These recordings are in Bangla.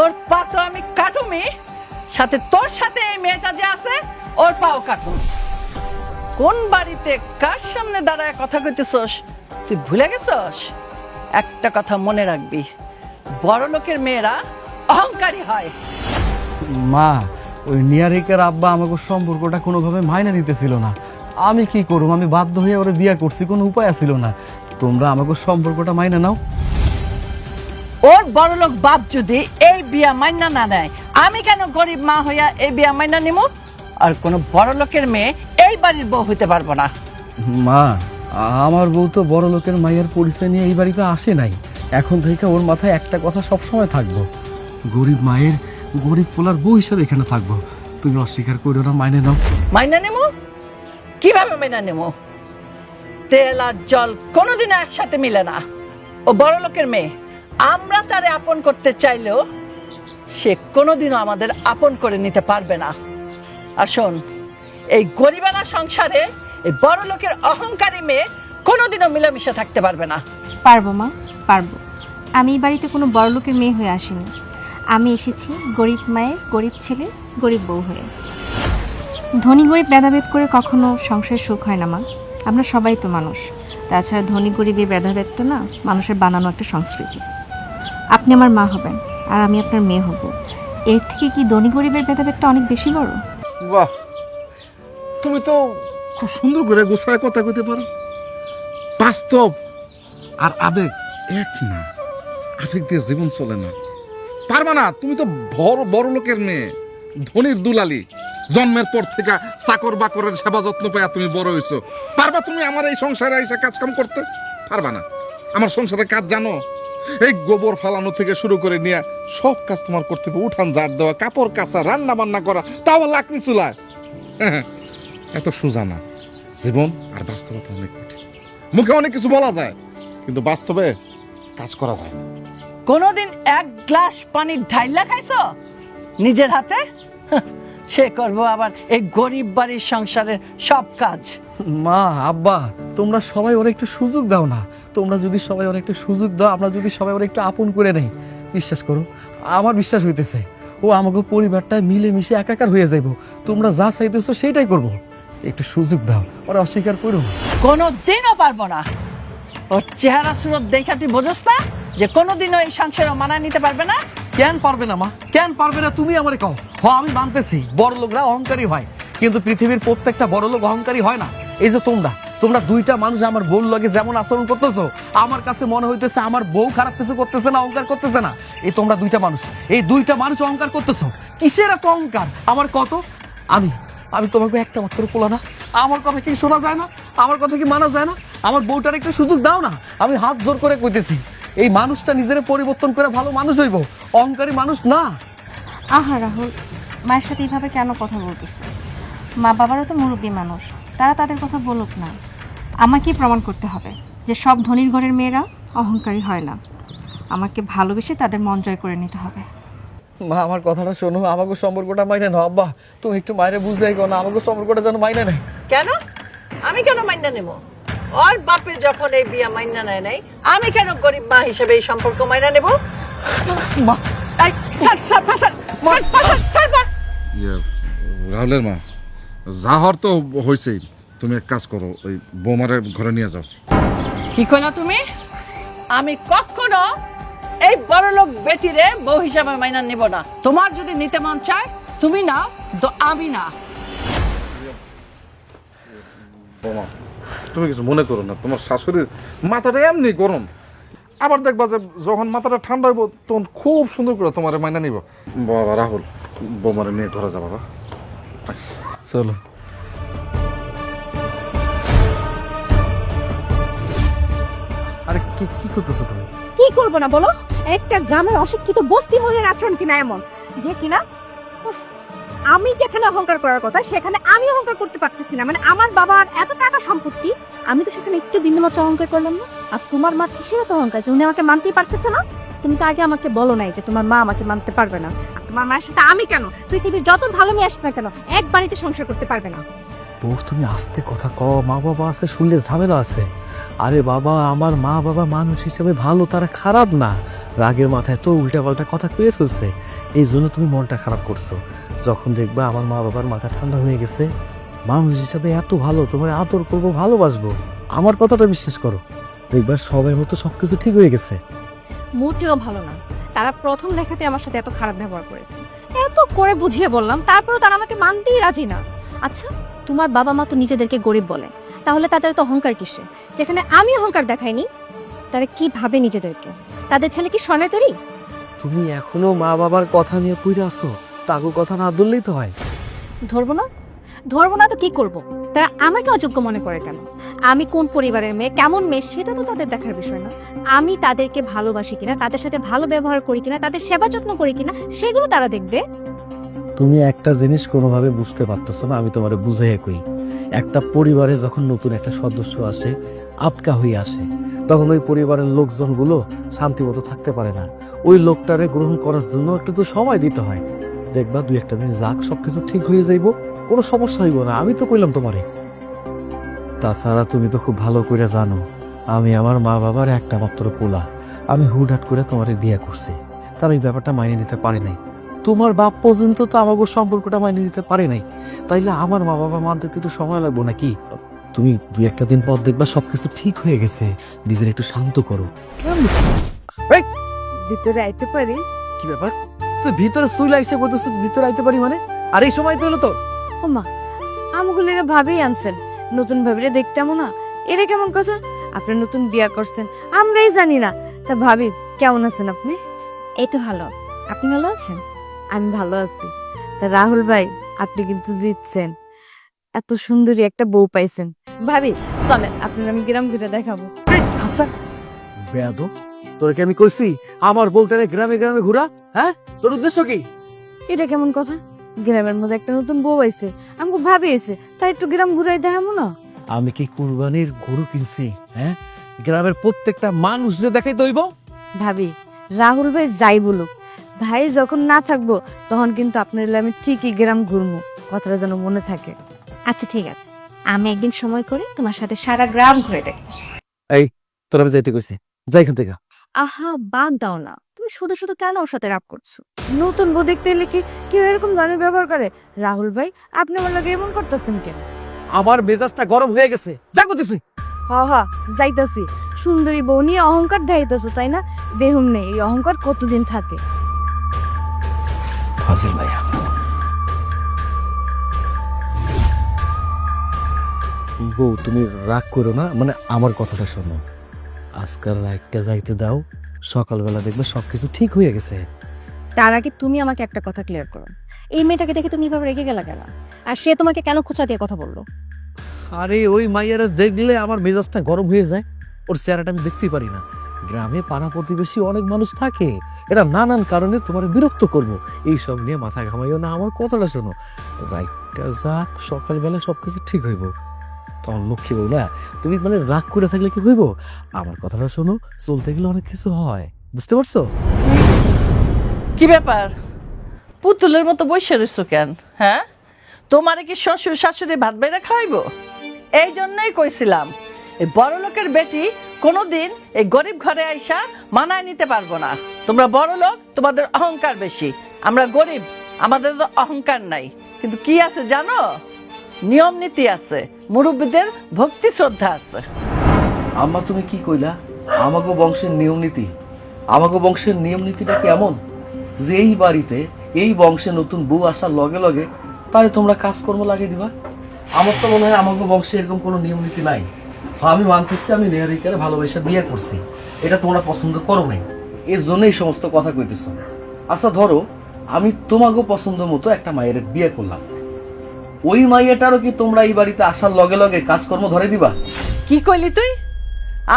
তোর পা তো আমি কাটুমি, সাথে তোর সাথে এই মেয়েটা যে আছে, ওর পাও কাটুম। কোন বাড়িতে কার সামনে দাঁড়ায় কথা কইতেছস? তুই ভুলে গেছস? একটা কথা মনে রাখবি, বড় লোকের মেয়েরা অহংকারী হয়। মা, ওই নিয়ারিকার আব্বা আমাকে সম্পর্কটা কোনোভাবে মাইনে নিতেছিল না। আমি কি করুম? আমি বাধ্য হয়ে ওরা বিয়ে করছি, কোনো উপায় ছিল না। তোমরা আমাকে সম্পর্কটা মাইনে নাও। ওর বড়লোক বাপ যদি এই বিয়া মাইনা না নেয় আমি কেন গরিব মা হইয়া এই বিয়া মাইনা নিব আর কোন বড় লোকের মেয়ে এই বাড়ির বউ হইতে পারব না। মা আমার বউ তো বড় লোকের মায়ের পরিচয় নিয়ে এই বাড়িতে আসে নাই। এখন থেকে ওর মাথায় একটা কথা সব সময় থাকব। গরিব মায়ের গরিব পোলার বউ হিসাবে এখানে থাকব। তুমি অস্বীকার করো না মাইনে নাও। মাইনা নেব কীভাবে মাইনা নেব তেল আর জল কোনোদিন একসাথে মিলে না। ও বড় লোকের মেয়ে। আমরা তারে আপন করতে চাইলেও সে কোনোদিনও আমাদের আপন করে নিতে পারবে না। আসুন এই গরিবানা সংসারে এই বড় লোকের অহংকারী মেয়ে কোনোদিনও মিলেমিশে থাকতে পারবে না। পারব মা, পারব। আমি এই বাড়িতে কোনো বড় লোকের মেয়ে হয়ে আসিনি। আমি এসেছি গরিব মায়ের গরিব ছেলে, গরিব বউ হয়ে। ধনী গরিব ভেদাভেদ করে কখনো সংসার সুখ হয় না মা। আমরা সবাই তো মানুষ। তাছাড়া ধনী গরিবের ভেদাভেদ তো না, মানুষের বানানো একটা সংস্কৃতি। আপনি আমার মা হবেন আর আমি আপনার মেয়ে হব। এর থেকে কি ধনী গরিবের ভেদাভেদটা অনেক বেশি বড়? বাহ! তুমি তো খুব সুন্দর করে গোছায় কথা কইতে পারো। বাস্তব আর আবেগ এক না। আবেগ দিয়ে জীবন চলে না। পারবা না তুমি তো বড় বড় লোকের মেয়ে, ধনির দুলালি। জন্মের পর থেকে চাকর বাকরের সেবা যত্ন পাইয়া তুমি বড় হইছো। পারবা তুমি আমার এই সংসারে এসে কাজকাম করতে? পারবা না। আমার সংসারে কাজ জানো? এই গোবর ফালানো থেকে শুরু করে নিয়ে সব কাজ তোমার করতে উঠান, ঝাড় দেওয়া, কাপড় কাচা, রান্না বান্না করা, তাও লাকড়ি চুলায়। এত সোজা না জীবন আর বাস্তবতা অনেক কঠিন। মুখে অনেক কিছু বলা যায়, কিন্তু বাস্তবে কাজ করা যায় না। কোনোদিন এক গ্লাস পানি ঢাইলা খাইছো? নিজের হাতে? সে করব আবার এই গরিব বাড়ির সংসারের সব কাজ। মা আব্বা তোমরা সবাই ওরা একটু সুযোগ দাও না। তোমরা যদি সবাই ওরা একটু সুযোগ দাও আমরা যদি সবাই ওরা একটু আপন করে নেই। বিশ্বাস করো আমার বিশ্বাস হইতেছে ও আমাকে পরিবারটা মিলেমিশে একাকার হয়ে যাইব। তোমরা যা চাইতেছো সেইটাই করব। একটু সুযোগ দাও ওরা অস্বীকার করো। কোনো দিনও পারব না। ওর চেহারা সুরত দেখা তুই বোঝস না যে কোনোদিনও এই সংসারে মানায় নিতে পারবে না? কেন পারবে না মা? কেন পারবে না তুমি আমারে কও? হ আমি মানতেছি, বড় লোকরা অহংকারী হয়। কিন্তু পৃথিবীর প্রত্যেকটা বড় লোক অহংকারী হয় না। এই যে তোমরা তোমরা দুইটা মানুষ আমার বউ লাগে যেমন আচরণ করতেছো, আমার কাছে মনে হইতেছে আমার বউ খারাপ কিছু করতেছে না, অহংকার করতেছে না। এই তোমরা দুইটা মানুষ, এই দুইটা মানুষ অহংকার করতেছো। কিসের এত অহংকার? আমার কত? আমি আমি তোমাকে একটা মাত্র পোলা না। আমার কথা কি শোনা যায় না? আমার কথা কি মানা যায় না? আমার বউটার একটু সুযোগ দাও না। আমি হাত জোর করে কইতেছি, এই মানুষটা নিজের পরিবর্তন করে ভালো মানুষ হইব। অহংকারী মানুষ না। আহা রাহুল মায়ের সাথে এইভাবে কেন কথা বলতেছে? মা বাবারও তো মুরব্বী মানুষ তারা তাদের কথা বলুক না। আমাকেই প্রমাণ করতে হবে যে সব ধনির ঘরের মেয়েরা অহংকারী হয় না। আমাকে ভালোবেসে তাদের মন জয় করে নিতে হবে। মা আমার কথাটা শোনো আমাকে সম্পর্কটা মাইনে নাও আব্বা। তুমি একটু মায়ের বুঝাই গো না আমাকে সম্পর্কটা যেন মাইনে নেয়। কেন? আমি কেন মাইনা নেব? ওর বাপে যখন এই বিয়া মাইনা নেয় নাই আমি কেন গরিব মা হিসেবে এই সম্পর্ক মাইনা নেব? মা। এই, ছাড়, ছাড়, ছাড়। ইয়ে রাহুলের মা। যা হওয়ার তো হয়েছেই তুমি এক কাজ করো ওই বৌমারে ঘরে নিয়ে যাও। কি কইলা তুমি? আমি কখনো এই বড় লোক বেটিরে বউ হিসাবে মাইনা নেব না। তোমার যদি নিতে মন চায় তুমি না তো আমি না। বৌমা তুমি কিছু মনে করো না। তোমার শাশুড়ির মাথাটা এমনি গরম। আবার দেখবা যে যখন মাথাটা ঠান্ডা হইব তখন খুব সুন্দর করে তোমার মাইনা নিব। বাবা রাহুল বোমারে নিয়ে ধরা যা বাবা। চলো। আরে কি কি করতেছো তুমি? কি করব না বলো? একটা গ্রামের অশিক্ষিত বস্তি মহিলার আচরণ কিনা এমন? যে কিনা উফ, আমি যেখানে অহংকার করার কথা সেখানে আমি অহংকার করতে পারতেছি না। মানে আমার বাবার এত টাকা সম্পত্তি আমি তো সেখানে একটু বিন্দুমাত্র অহংকার করলাম না। আর তোমার মা কিসের এত অহংকার? উনি আমাকে মানতেই পারতেছে না? তুমি তো আগে আমাকে বলো নাই যে তোমার মা আমাকে মানতে পারবে না। তোমার মায়ের সাথে আমি কেন? পৃথিবীর যত ভালো মেয়ে আসবে না কেন, এক বাড়িতে সংসার করতে পারবে না। বউ, তুমি আস্তে কথা ক মা বাবা আছে, শুনলে ঝামেলা আছে। আরে বাবা, আমার মা বাবা মানুষ হিসেবে ভালো, তারা খারাপ না। রাগের মাথায় তো উল্টাপাল্টা কথা কয়ে ফেলছে। এই জন্য তুমি মনটা খারাপ করছ। যখন দেখবা আমার মা বাবার মাথা ঠান্ডা হয়ে গেছে মানুষ হিসাবে এত ভালো তোমার আদর করব ভালোবাসবো। আমার কথাটা বিশ্বাস করো। দেখবা সবাই মতো সবকিছু ঠিক হয়ে গেছে। মোটেও ভালো না। তারা প্রথম দেখাতে আমার সাথে এত খারাপ ব্যবহার করেছে। এত করে বুঝিয়ে বললাম তারপরেও তারা আমাকে মানতেই রাজি না। আচ্ছা তোমার বাবা মা তো নিজেদেরকে গরিব বলে। তাহলে তাদের তো অহংকার কিসে যেখানে আমি অহংকার দেখাইনি তারা কি ভাবে নিজেদেরকে? তাদের ছেলে কি স্বর্ণের তৈরি? তুমি এখনও মা বাবার কথা নিয়ে পুইরে আসো তাগো কথা না ধরলেই তো হয়। ধরবো না? ধরবো না তো কি করব? তারা আমাকে অযোগ্য মনে করে কেন? আমি কোন পরিবারের মেয়ে, কেমন মেয়ে, সেটা তো তাদের দেখার বিষয় না। আমি তাদেরকে ভালোবাসি কিনা, তাদের সাথে ভালো ব্যবহার করি কিনা, তাদের সেবা যত্ন করি কিনা, সেগুলো তারা দেখবে। তুমি একটা জিনিস কোনোভাবে বুঝতে পারতেছো না, আমি তোমারে বুঝাই কই। একটা পরিবারে যখন নতুন একটা সদস্য আসে আটকা হয়ে আসে, তখন ওই পরিবারের লোকজনগুলো শান্তিমতো থাকতে পারে না। ওই লোকটারে গ্রহণ করার জন্য একটু তো সময় দিতে হয়। দেখবা দুই একটা দিন যাক, সবকিছু ঠিক হয়ে যাইব। কোনো সমস্যা হইব না আমি তো কইলাম তোমারে। তাছাড়া তুমি তো খুব ভালো করে জানো আমি আমার মা বাবার একটা মাত্র পোলা। আমি হুটহাট করে তোমারে বিয়ে করছি। তার এই ব্যাপারটা মাইনে নিতে পারে নাই। তোমার বাপ পর্যন্ত তো আমাকে সম্পর্কটা মানিয়ে নিতে পারে নাই। তাইলে আমার মা বাবা মানতে তো একটু সময় লাগবো নাকি? তুমি দুই একটা দিন পর দেখবা সবকিছু ঠিক হয়ে গেছে। নিজের একটু শান্ত করো। ভিতরে আইতে পারি। কি ব্যাপার? তুই ভিতরে সুইলা এসে বলতেছ ভিতরে আইতে পারি মানে? আর এই সময় তো হলো তো ওমা আমাকে লেগে ভাবেই আনছেন। নতুন ভাবিরে দেখতামও না। এটা কেমন কথা? আপনি নতুন বিয়া করছেন আমরাই জানি না। তা ভাবি কেমন আছেন আপনি? এই তো ভালো। আপনি ভালো আছেন? আমি ভালো আছি। তা রাহুল ভাই আপনি কিন্তু জিতছেন। এত সুন্দরী একটা বউ পাইছেন। ভাবি চলেন আপনার আমি গ্রাম ঘুরে দেখাবো। আচ্ছা বেয়াদ তোর কি আমি কইছি আমার বউটারে গ্রামে গ্রামে ঘুরা হ্যাঁ? তোর উদ্দেশ্য কি? এটা কেমন কথা? গ্রামের মধ্যে একটা নতুন বউ আইছে। আমাকে ভাবি এসে তাই একটু গ্রাম ঘুরাই দেখাবো না? আমি কি কুরবানির গরু কিনছি হ্যাঁ? গ্রামের প্রত্যেকটা মানুষ যে দেখাই দইব। ভাবি রাহুল ভাই যাই বলুক ভাই যখন না থাকব তখন কিন্তু আপনার আমি ঠিকই গ্রাম ঘুরবো কথাটা যেন মনে থাকে। আচ্ছা ঠিক আছে। আমি একদিন সময় করে তোমার সাথে সারা গ্রাম ঘুরে দেখ তোর আমি যাইতে কইছি। যাই এখান থেকে। আহা বাদ দাও না। তুমি শুধু শুধু কেন ওর সাথে রাগ করছ? নতুন বউ দেখতে এলে কি কেউ এরকম ধরনের ব্যবহার করে? রাহুল ভাই আপনি আমার লাগে এমন করতেছেন কেন? আমার মেজাজটা গরম হয়ে গেছে। যা করতেছি। হ হ যাইতাছি। সুন্দরী বউ নিয়ে অহংকার দেখাইতেছো তাই না? দেহুম নেই এই অহংকার কতদিন থাকে? ফাজিল ভাইয়া। বউ তুমি রাগ করো না মানে আমার কথাটা শোনো। আজকাল রাগটা যাইতে দাও সকালবেলা দেখবে সবকিছু ঠিক হয়ে গেছে। তার আগে তুমি আমাকে একটা কথা ক্লিয়ার করো। এই মেয়েটাকে দেখে তুমি এভাবে রেগে গেলা কেন? আর সে তোমাকে কেন খোঁচা দিয়ে কথা বলল? আরে ওই মাইয়ারা দেখলে আমার মেজাজটা গরম হয়ে যায়। ওর চেহারাটা আমি দেখতেই পারি না। গ্রামে পাড়া প্রতিবেশী অনেক মানুষ থাকে। এরা নানান কারণে তোমার বিরক্ত করব। এই সব নিয়ে মাথা ঘামাইও না আমার কথাটা শোনো। রাইটটা যাক সকালবেলা সবকিছু ঠিক হইব। তখন লক্ষ্মী বউ না? তুমি মানে রাগ করে থাকলে কি হইব? আমার কথাটা শোনো, চলতে গেলে অনেক কিছু হয়। বুঝতে পারছ? কি ব্যাপার? পুতুলের মতো বসে রইছো কেন? হ্যাঁ? তোমারে কি শ্বশুর শাশুড়ি ভাত বেড়ে খাওয়াইবো? এই জন্যই কইছিলাম, এই বড় লোকের বেটি কোনোদিন এই গরিব ঘরে আইসা মানায় নিতে পারব না। তোমরা বড় লোক, তোমাদের অহংকার বেশি। আমরা গরিব, আমাদের তো অহংকার নাই। কিন্তু কি আছে জানো? নিয়ম নীতি আছে, মুরব্বীদের ভক্তি শ্রদ্ধা আছে। আম্মা, তুমি কি কইলা? আমাগো বংশের নিয়ম নীতি। আমাগো বংশের নিয়ম নীতিটা কেমন? যে এই বাড়িতে এই বংশে নতুন বউ আসার লগে লগে তারে তোমরা কাজকর্ম লাগিয়ে দিবা? আমার তো মনে হয় আমাগো বংশে এরকম কোনো নিয়ম নীতি নাই। আমি মানতেছি, আমি নেহারিকারে ভালোবাসা বিয়ে করছি। এটা তোমরা পছন্দ করো নাই। এর জন্য এই সমস্ত কথা কইতেছ। আচ্ছা ধরো, আমি তোমাগো পছন্দ মতো একটা মায়ের বিয়ে করলাম। ওই মাইয়াটারও কি তোমরা এই বাড়িতে আসার লগে লগে কাজকর্ম ধরে দিবা? কি কইলি তুই?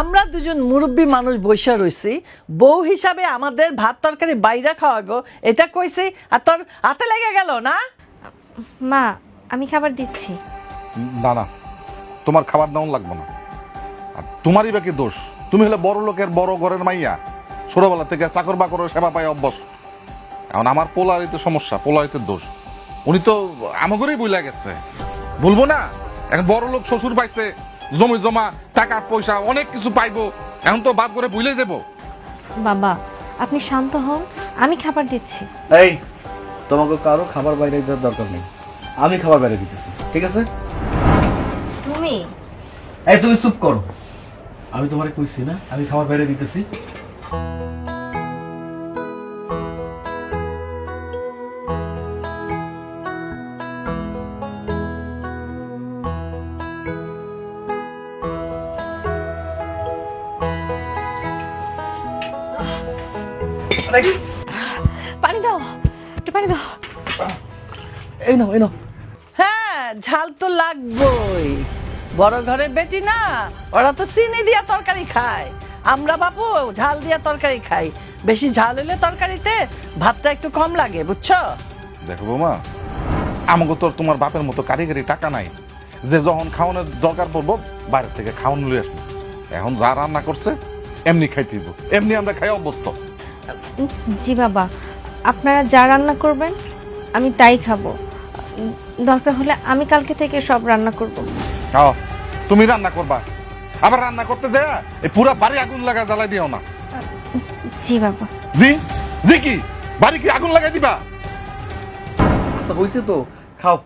আমরা দুজন মুরব্বী মানুষ বৈশা রইছি বউ হিসাবে আমাদের ভাত তরকারি বাইরে খাওয়াবো এটা কইছি আর তোর হাতে লেগে গেল না? মা আমি খাবার দিচ্ছি। না না তোমার খাবার দাউন লাগবে না। আর তোমারই বাকি দোষ? তুমি হলে বড় লোকের বড় ঘরের মাইয়া ছোটবেলা থেকে চাকর বাকরের সেবা পায় অভ্যস্ত। এখন আমার পোলারিতে সমস্যা পোলারিতে দোষ। উনি তো আমাগরেই বইলা গেছে। বলব না এখন বড় লোক শ্বশুর পাইছে জমি জমা টাকা পয়সা অনেক কিছু পাইবো এখন তো বাপ করে ভুলে যাব বাবা আপনি শান্ত হন আমি খাবার দিচ্ছি। এই তোমাকে কারও খাবার বাইরে দেওয়ার দরকার নেই। আমি খাবার বাইরে দিতেছি ঠিক আছে? তুমি? এই তুমি চুপ করো। আমি তোমারে কইছি না আমি খাবার বাইরে দিতেছি। পানি দাও একটু পানি দাও এই নাও এই নাও। হ্যাঁ ঝাল তো লাগবই। বড় ঘরের বেটি না ওরা তো চিনি দিয়া তরকারি খায়। আমরা বাপু ঝাল দিয়া তরকারি খাই। বেশি ঝাল হলে তরকারিতে ভাতটা একটু কম লাগে বুঝছ? দেখো বৌমা আমাকে তো আর তোমার বাপের মতো কারিগরি টাকা নাই। যে যখন খাওয়ানোর দরকার পড়ব বাইরে থেকে খাওয়ানো লই আসব। এখন যা রান্না করছে এমনি খাইতে দিব এমনি আমরা খাই অভ্যস্ত। জি বাবা আপনারা যা রান্না করবেন আমি তাই খাব। দরকার হলে আমি কালকে থেকে সব রান্না করব। খাও তুমি রান্না করবা। আবার রান্না করতে যায় এই পুরা বাড়ি আগুন লাগা জ্বালাই দিও না। জি বাবা। জি? জি কি? বাড়ি কি আগুন লাগাই দিবা? আচ্ছা হয়েছে তো খাও।